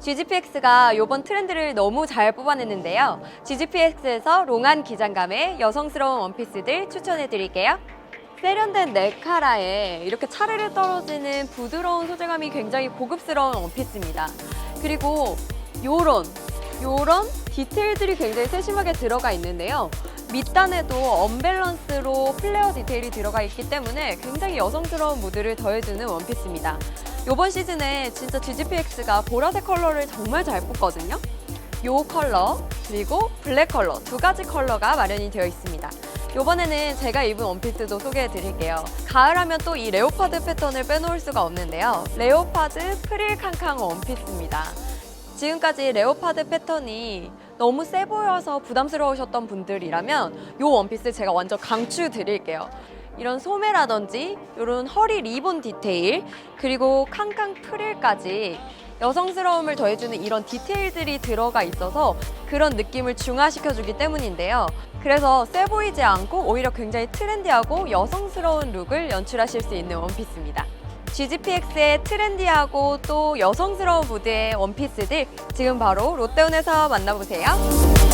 GGPX가 이번 트렌드를 너무 잘 뽑아냈는데요. GGPX에서 롱한 기장감의 여성스러운 원피스들 추천해 드릴게요. 세련된 네카라에 이렇게 차르르 떨어지는 부드러운 소재감이 굉장히 고급스러운 원피스입니다. 그리고 요런 요런 디테일들이 굉장히 세심하게 들어가 있는데요. 밑단에도 언밸런스로 플레어 디테일이 들어가 있기 때문에 굉장히 여성스러운 무드를 더해주는 원피스입니다. 이번 시즌에 진짜 GGPX가 보라색 컬러를 정말 잘 뽑거든요. 요 컬러 그리고 블랙 컬러 두 가지 컬러가 마련이 되어 있습니다. 이번에는 제가 입은 원피스도 소개해 드릴게요. 가을하면 또 이 레오파드 패턴을 빼놓을 수가 없는데요. 레오파드 프릴 캉캉 원피스입니다. 지금까지 레오파드 패턴이 너무 세 보여서 부담스러우셨던 분들이라면 이 원피스 제가 완전 강추 드릴게요. 이런 소매라든지 이런 허리 리본 디테일 그리고 캉캉 프릴까지 여성스러움을 더해주는 이런 디테일들이 들어가 있어서 그런 느낌을 중화시켜주기 때문인데요. 그래서 세 보이지 않고 오히려 굉장히 트렌디하고 여성스러운 룩을 연출하실 수 있는 원피스입니다. GGPX의 트렌디하고 또 여성스러운 무드의 원피스들 지금 바로 롯데온에서 만나보세요.